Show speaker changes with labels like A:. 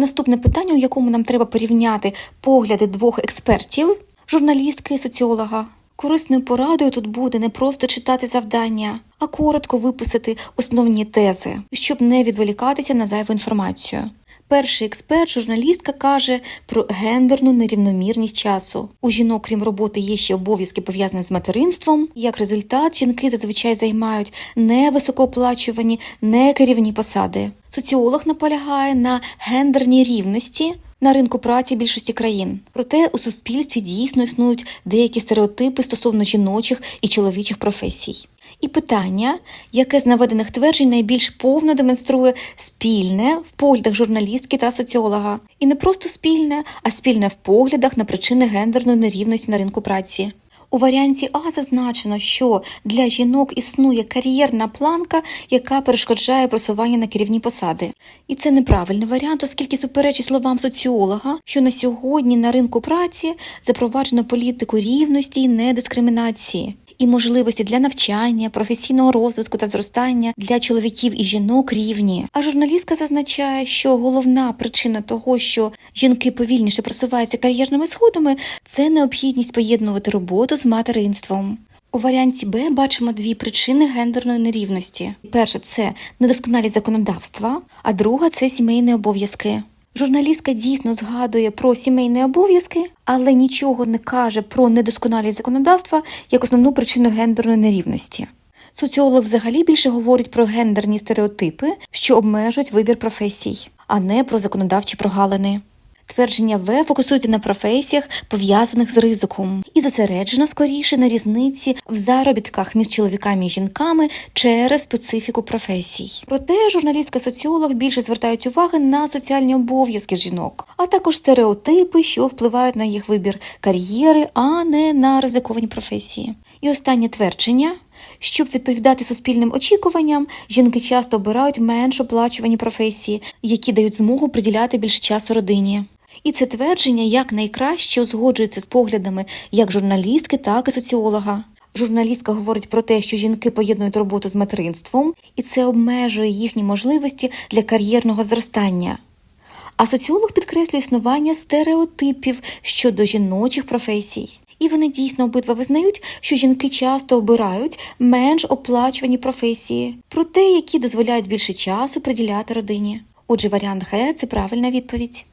A: Наступне питання, у якому нам треба порівняти погляди двох експертів журналістки і соціолога. Корисною порадою тут буде не просто читати завдання, а коротко виписати основні тези, щоб не відволікатися на зайву інформацію. Перший експерт, журналістка, каже про гендерну нерівномірність часу. У жінок, крім роботи, є ще обов'язки пов'язані з материнством. Як результат, жінки зазвичай займають не високооплачувані, не керівні посади. Соціолог наполягає на гендерній рівності на ринку праці більшості країн. Проте у суспільстві дійсно існують деякі стереотипи стосовно жіночих і чоловічих професій. І питання, яке з наведених тверджень найбільш повно демонструє спільне в поглядах журналістки та соціолога, і не просто спільне, а спільне в поглядах на причини гендерної нерівності на ринку праці. У варіанті А зазначено, що для жінок існує кар'єрна планка, яка перешкоджає просування на керівні посади. І це неправильний варіант, оскільки суперечить словам соціолога, що на сьогодні на ринку праці запроваджено політику рівності і недискримінації. І можливості для навчання, професійного розвитку та зростання для чоловіків і жінок рівні. А журналістка зазначає, що головна причина того, що жінки повільніше просуваються кар'єрними сходами, це необхідність поєднувати роботу з материнством. У варіанті Б бачимо дві причини гендерної нерівності: перша це недосконалість законодавства, а друга це сімейні обов'язки. Журналістка дійсно згадує про сімейні обов'язки, але нічого не каже про недосконалість законодавства як основну причину гендерної нерівності. Соціолог взагалі більше говорить про гендерні стереотипи, що обмежують вибір професій, а не про законодавчі прогалини. Твердження В фокусується на професіях, пов'язаних з ризиком, і зосереджено скоріше на різниці в заробітках між чоловіками і жінками через специфіку професій. Проте журналістка соціолог більше звертають уваги на соціальні обов'язки жінок, а також стереотипи, що впливають на їх вибір кар'єри, а не на ризиковані професії. І останнє твердження. Щоб відповідати суспільним очікуванням, жінки часто обирають менш оплачувані професії, які дають змогу приділяти більше часу родині. І це твердження якнайкраще узгоджується з поглядами як журналістки, так і соціолога. Журналістка говорить про те, що жінки поєднують роботу з материнством, і це обмежує їхні можливості для кар'єрного зростання. А соціолог підкреслює існування стереотипів щодо жіночих професій. І вони дійсно обидва визнають, що жінки часто обирають менш оплачувані професії, проте які дозволяють більше часу приділяти родині. Отже, варіант Г – це правильна відповідь.